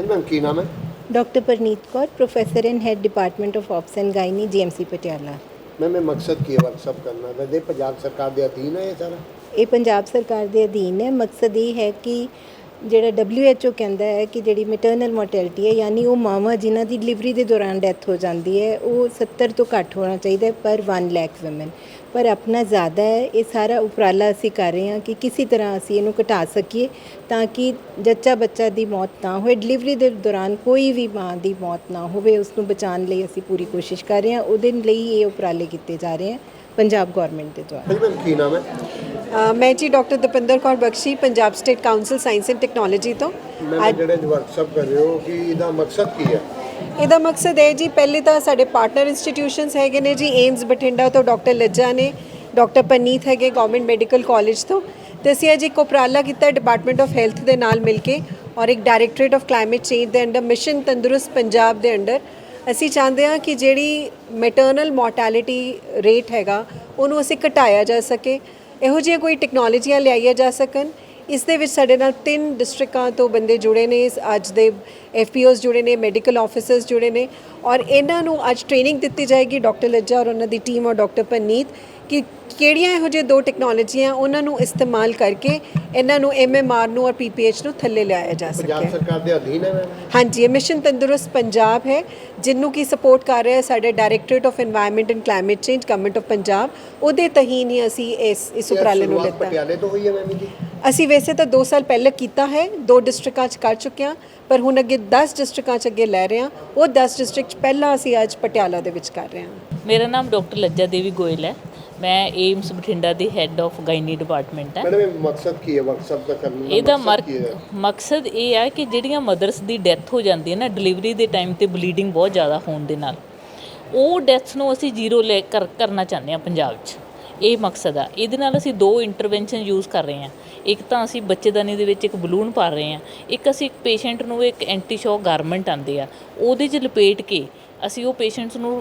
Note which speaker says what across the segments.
Speaker 1: ਹਾਂਜੀ ਮੈਮ ਕੀ ਨਾਮ ਹੈ?
Speaker 2: Doctor Parneet Kaur professor in head department of obs and gynae GMC Patiala
Speaker 1: ma'am ਇਹ ਮਕਸਦ ਕੀ ਹੈ ਵਰਕਸ਼ਾਪ ਕਰਨਾ? ਦਾ ਦੇ ਪੰਜਾਬ ਸਰਕਾਰ ਦੇ ਅਧੀਨ ਹੈ ਇਹ ਸਾਰਾ?
Speaker 2: ਇਹ ਪੰਜਾਬ ਸਰਕਾਰ ਦੇ ਅਧੀਨ ਹੈ। ਮਕਸਦ ਇਹ ਹੈ ਕਿ ਜਿਹੜਾ WHO ਕਹਿੰਦਾ ਹੈ ਕਿ ਜਿਹੜੀ ਮੈਟਰਨਲ ਮੋਰਟੈਲਿਟੀ ਹੈ, ਯਾਨੀ ਉਹ ਮਾਵਾਂ ਜਿਨ੍ਹਾਂ ਦੀ ਡਿਲੀਵਰੀ ਦੇ ਦੌਰਾਨ ਡੈਥ ਹੋ ਜਾਂਦੀ ਹੈ, ਉਹ 70 ਤੋਂ ਘੱਟ ਹੋਣਾ ਚਾਹੀਦਾ ਪਰ 1 ਲੱਖ ਔਮਨ ਪਰ ਆਪਣਾ ਜ਼ਿਆਦਾ ਹੈ, ਇਹ ਸਾਰਾ ਉਪਰਾਲਾ ਅਸੀਂ ਕਰ ਰਹੇ ਹਾਂ ਕਿ ਕਿਸੇ ਤਰ੍ਹਾਂ ਅਸੀਂ ਇਹਨੂੰ ਘਟਾ ਸਕੀਏ ਤਾਂ ਕਿ ਜੱਚਾ ਬੱਚਾ ਦੀ ਮੌਤ ਨਾ ਹੋਏ ਡਿਲੀਵਰੀ ਦੇ ਦੌਰਾਨ ਕੋਈ ਵੀ ਮਾਂ ਦੀ ਮੌਤ ਨਾ ਹੋਵੇ ਉਸ ਨੂੰ ਬਚਾਉਣ ਲਈ ਅਸੀਂ ਪੂਰੀ ਕੋਸ਼ਿਸ਼ ਕਰ ਰਹੇ ਹਾਂ, ਉਹਦੇ ਲਈ ਇਹ ਉਪਰਾਲੇ ਕੀਤੇ ਜਾ ਰਹੇ ਹਨ ਪੰਜਾਬ ਗਵਰਨਮੈਂਟ ਦੇ ਦੁਆਰਾ।
Speaker 1: ਮੈਮ ਕੀ ਨਾਮ ਹੈ?
Speaker 3: ਅ, ਮੈਂ ਜੀ doctor Dapinder Kaur Bakshi Punjab state council science and technology ਤੋਂ।
Speaker 1: ਮੈਮ ਜਿਹੜੇ ਵਰਕਸ਼ਾਪ ਕਰ ਰਹੇ ਹੋ ਕਿ ਇਹਦਾ ਮਕਸਦ ਕੀ ਹੈ?
Speaker 3: ਇਹਦਾ ਮਕਸਦ ਹੈ ਜੀ ਪਹਿਲੇ ਤਾਂ ਸਾਡੇ ਪਾਰਟਨਰ ਇੰਸਟੀਟਿਊਸ਼ਨਸ ਹੈਗੇ ਨੇ ਜੀ ਏਮਸ ਬਠਿੰਡਾ ਤੋਂ ਡਾਕਟਰ ਲੱਜਾ ਨੇ ਡਾਕਟਰ ਪਨੀਤ ਹੈਗੇ ਗਵਰਨਮੈਂਟ ਮੈਡੀਕਲ ਕਾਲਜ ਤੋਂ। ਤੇ ਅਸੀਂ ਅੱਜ ਇੱਕ ਉਪਰਾਲਾ ਕੀਤਾ ਡਿਪਾਰਟਮੈਂਟ ਆਫ ਹੈਲਥ ਦੇ ਨਾਲ ਮਿਲ ਕੇ ਔਰ ਇੱਕ ਡਾਇਰੈਕਟੋਰੇਟ ਆਫ ਕਲਾਈਮੇਟ ਚੇਂਜ ਦੇ ਅੰਡਰ ਮਿਸ਼ਨ ਤੰਦਰੁਸਤ ਪੰਜਾਬ ਦੇ ਅੰਡਰ। ਅਸੀਂ ਚਾਹੁੰਦੇ ਹਾਂ ਕਿ ਜਿਹੜੀ ਮੈਟਰਨਲ ਮੋਰਟੈਲਿਟੀ ਰੇਟ ਹੈਗਾ, ਉਹਨੂੰ ਅਸੀਂ ਘਟਾਇਆ ਜਾ ਸਕੇ। ਇਹੋ ਜਿਹੀਆਂ ਕੋਈ ਟੈਕਨੋਲੋਜੀਆਂ ਲਿਆਈਆਂ ਜਾ ਸਕਣ। ਇਸ ਦੇ ਵਿੱਚ ਸਾਡੇ ਨਾਲ ਤਿੰਨ ਡਿਸਟ੍ਰਿਕਾਂ ਤੋਂ ਬੰਦੇ ਜੁੜੇ ਨੇ ਅੱਜ ਦੇ ਐਫਪੀਓਸ ਜੁੜੇ ਨੇ ਮੈਡੀਕਲ ਆਫਿਸਰਸ ਜੁੜੇ ਨੇ ਔਰ ਇਹਨਾਂ ਨੂੰ ਅੱਜ ਟ੍ਰੇਨਿੰਗ ਦਿੱਤੀ ਜਾਏਗੀ ਡਾਕਟਰ ਲੱਜਾ ਔਰ ਉਹਨਾਂ ਦੀ ਟੀਮ ਔਰ ਡਾਕਟਰ ਪਨੀਤ ਕਿ ਕਿਹੜੀਆਂ ਇਹੋ ਜਿਹੇ ਦੋ ਟੈਕਨੋਲੋਜੀਆਂ ਉਹਨਾਂ ਨੂੰ ਇਸਤੇਮਾਲ ਕਰਕੇ ਇਹਨਾਂ ਨੂੰ ਐਮਐਮਆਰ ਨੂੰ ਔਰ ਪੀ ਪੀ ਪੀਪੀਐਚ ਨੂੰ ਥੱਲੇ ਲਿਆਇਆ ਜਾ ਸਕੇ।
Speaker 1: ਪੰਜਾਬ ਸਰਕਾਰ ਦੇ ਅਧੀਨ ਹੈ
Speaker 3: ਹਾਂਜੀ ਇਹ ਮਿਸ਼ਨ ਤੰਦਰੁਸਤ ਪੰਜਾਬ ਹੈ ਜਿੰਨੂੰ ਕੀ ਸਪੋਰਟ ਕਰ ਰਿਹਾ ਹੈ ਸਾਡੇ directorate of environment and climate change government of Punjab ਉਹਦੇ ਤਹੀਨ ਹੀ ਅਸੀਂ ਇਸ ਇਸ ਉਪਰਾਲੇ ਨੂੰ ਲਿੱਤਾ।
Speaker 1: ਪਟਿਆਲੇ ਤੋਂ ਹੋਈ ਹੈ ਮੈਮ ਜੀ
Speaker 3: ਅਸੀਂ ਵੈਸੇ ਤਾਂ 2 ਸਾਲ ਪਹਿਲਾਂ ਕੀਤਾ ਹੈ ਦੋ ਡਿਸਟ੍ਰਿਕਟਾਂ 'ਚ ਕਰ ਚੁੱਕੇ ਹਾਂ ਪਰ ਹੁਣ ਅੱਗੇ 10 ਡਿਸਟ੍ਰਿਕਟਾਂ 'ਚ ਅੱਗੇ ਲੈ ਰਹੇ ਹਾਂ। ਉਹ 10 ਡਿਸਟ੍ਰਿਕਟ 'ਚ ਪਹਿਲਾਂ ਅਸੀਂ ਅੱਜ ਪਟਿਆਲਾ ਦੇ ਵਿੱਚ ਕਰ ਰਹੇ ਹਾਂ।
Speaker 4: ਮੇਰਾ ਨਾਮ ਡਾਕਟਰ ਲੱਜਾ ਦੇਵੀ ਗੋਇਲ ਹੈ। ਮੈਂ ਏਮਸ ਬਠਿੰਡਾ ਦੀ ਹੈੱਡ ਆਫ ਗਾਇਨੀ ਡਿਪਾਰਟਮੈਂਟ ਹੈ।
Speaker 1: ਮੈਡਮ ਇਹ ਮਕਸਦ ਕੀ ਹੈ? ਵਰਕਸ਼ਾਪ ਦਾ ਕਰਨ ਦਾ
Speaker 4: ਇਹਦਾ
Speaker 1: ਮਕਸਦ ਕੀ ਹੈ?
Speaker 4: ਮਕਸਦ ਇਹ ਹੈ ਕਿ ਜਿਹੜੀਆਂ ਮਦਰਸ ਦੀ ਡੈਥ ਹੋ ਜਾਂਦੀ ਹੈ ਨਾ ਡਿਲੀਵਰੀ ਦੇ ਟਾਈਮ ਤੇ ਬਲੀਡਿੰਗ ਬਹੁਤ ਜ਼ਿਆਦਾ ਹੋਣ ਦੇ ਨਾਲ ਉਹ ਡੈਥਸ ਨੂੰ ਅਸੀਂ ਜ਼ੀਰੋ ਲੈ ਕਰ ਕਰਨਾ ਚਾਹੁੰਦੇ ਹਾਂ ਪੰਜਾਬ 'ਚ। ਇਹ ਮਕਸਦ ਆ। ਇਹਦੇ ਨਾਲ ਅਸੀਂ ਦੋ ਇੰਟਰਵੈਂਸ਼ਨ ਯੂਜ਼ ਕਰ ਰਹੇ ਹਾਂ। ਇੱਕ ਤਾਂ ਅਸੀਂ ਬੱਚੇਦਾਨੀ ਦੇ ਵਿੱਚ ਇੱਕ ਬਲੂਨ ਪਾ ਰਹੇ ਹਾਂ। ਇੱਕ ਅਸੀਂ ਇੱਕ ਪੇਸ਼ੈਂਟ ਨੂੰ ਇੱਕ ਐਂਟੀ ਸ਼ੌਕ ਗਾਰਮੈਂਟ ਆਉਂਦੇ ਆ। ਉਹਦੇ 'ਚ ਲਪੇਟ ਕੇ ਅਸੀਂ ਉਹ ਪੇਸ਼ੈਂਟਸ ਨੂੰ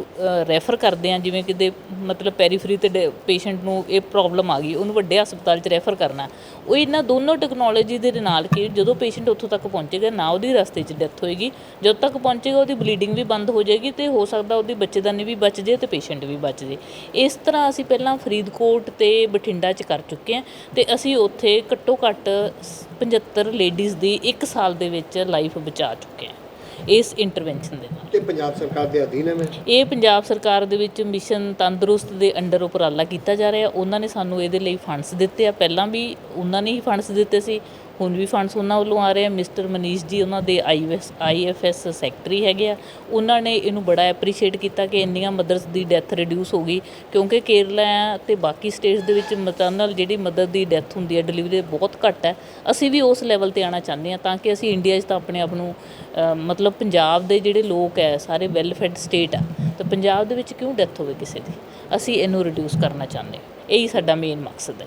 Speaker 4: ਰੈਫਰ ਕਰਦੇ ਹਾਂ, ਜਿਵੇਂ ਕਿਤੇ ਮਤਲਬ ਪੈਰੀਫਰੀ ਤੇ ਪੇਸ਼ੈਂਟ ਨੂੰ ਇਹ ਪ੍ਰੋਬਲਮ ਆ ਗਈ, ਉਹਨੂੰ ਵੱਡੇ ਹਸਪਤਾਲ 'ਚ ਰੈਫਰ ਕਰਨਾ ਉਹ ਇਹਨਾਂ ਦੋਨੋਂ ਟੈਕਨੋਲੋਜੀ ਦੇ ਨਾਲ ਕਿ ਜਦੋਂ ਪੇਸ਼ੈਂਟ ਉੱਥੋਂ ਤੱਕ ਪਹੁੰਚੇਗਾ, ਨਾ ਉਹਦੀ ਰਸਤੇ 'ਚ ਡੈਥ ਹੋਏਗੀ। ਜਦੋਂ ਤੱਕ ਪਹੁੰਚੇਗਾ, ਉਹਦੀ ਬਲੀਡਿੰਗ ਵੀ ਬੰਦ ਹੋ ਜਾਏਗੀ ਤੇ ਹੋ ਸਕਦਾ ਉਹਦੀ ਬੱਚੇਦਾਨੀ ਵੀ ਬਚ ਜੇ ਤੇ ਪੇਸ਼ੈਂਟ ਵੀ ਬਚ ਜੇ। ਇਸ ਤਰ੍ਹਾਂ ਅਸੀਂ ਪਹਿਲਾਂ ਫਰੀਦਕੋਟ ਤੇ ਬਠਿੰਡਾ 'ਚ ਕਰ ਚੁੱਕੇ ਹਾਂ ਤੇ ਅਸੀਂ ਉੱਥੇ ਘੱਟੋ ਘੱਟ 75 ਲੇਡੀਜ਼ ਦੀ 1 ਸਾਲ ਦੇ ਵਿੱਚ ਲਾਈਫ ਬਚਾ ਚੁੱਕੇ ਹਾਂ। ਇਸ ਇੰਟਰਵੈਂਸ਼ਨ ਦੇ ਨਾਲ।
Speaker 1: ਤੇ ਪੰਜਾਬ ਸਰਕਾਰ ਦੇ ਅਧੀਨ ਹੈ ਮੈਮ
Speaker 4: ਇਹ ਪੰਜਾਬ ਸਰਕਾਰ ਦੇ ਵਿੱਚ ਮਿਸ਼ਨ ਤੰਦਰੁਸਤ ਦੇ ਅੰਡਰ ਉਪਰਾਲਾ ਕੀਤਾ ਜਾ ਰਿਹਾ। ਉਹਨਾਂ ਨੇ ਸਾਨੂੰ ਇਹਦੇ ਲਈ ਫੰਡਸ ਦਿੱਤੇ ਆ। ਪਹਿਲਾਂ ਵੀ ਉਹਨਾਂ ਨੇ ਹੀ ਫੰਡਸ ਦਿੱਤੇ ਸੀ। ਹੁਣ ਵੀ ਫੰਡਸ ਉਹਨਾਂ ਵੱਲੋਂ ਆ ਰਹੇ ਆ। ਮਿਸਟਰ ਮਨੀਸ਼ ਜੀ ਉਹਨਾਂ ਦੇ ਆਈਐਸ ਆਈਐਫਐਸ ਸੈਕਟਰੀ ਹੈਗੇ ਆ। ਉਹਨਾਂ ਨੇ ਇਹਨੂੰ ਬੜਾ ਐਪਰੀਸ਼ੀਏਟ ਕੀਤਾ ਕਿ ਇੰਨੀਆਂ ਮਦਰਸ ਦੀ ਡੈਥ ਰਿਡਿਊਸ ਹੋ ਗਈ। ਕਿਉਂਕਿ ਕੇਰਲਾ ਤੇ ਬਾਕੀ ਸਟੇਟਸ ਦੇ ਵਿੱਚ ਮਤਰਨਲ ਜਿਹੜੀ ਮਦਰ ਦੀ ਡੈਥ ਹੁੰਦੀ ਹੈ ਡਿਲੀਵਰੀ ਬਹੁਤ ਘੱਟ ਹੈ। ਅਸੀਂ ਵੀ ਉਸ ਲੈਵਲ ਤੇ ਆਣਾ ਚਾਹੁੰਦੇ ਹਾਂ ਤਾਂ ਕਿ ਅਸੀਂ ਇੰਡੀਆ 'ਚ ਤਾਂ ਆਪਣੇ ਆਪ ਨੂੰ ਅ, ਮਤਲਬ ਪੰਜਾਬ ਦੇ ਜਿਹੜੇ ਲੋਕ ਹੈ, ਸਾਰੇ ਵੈਲਫੈਡ ਸਟੇਟ ਆ, ਤਾਂ ਪੰਜਾਬ ਦੇ ਵਿੱਚ ਕਿਉਂ ਡੈਥ ਹੋਵੇ ਕਿਸੇ ਦੀ? ਅਸੀਂ ਇਹਨੂੰ ਰਿਡਿਊਸ ਕਰਨਾ ਚਾਹੁੰਦੇ ਇਹੀ ਸਾਡਾ ਮੇਨ ਮਕਸਦ ਹੈ।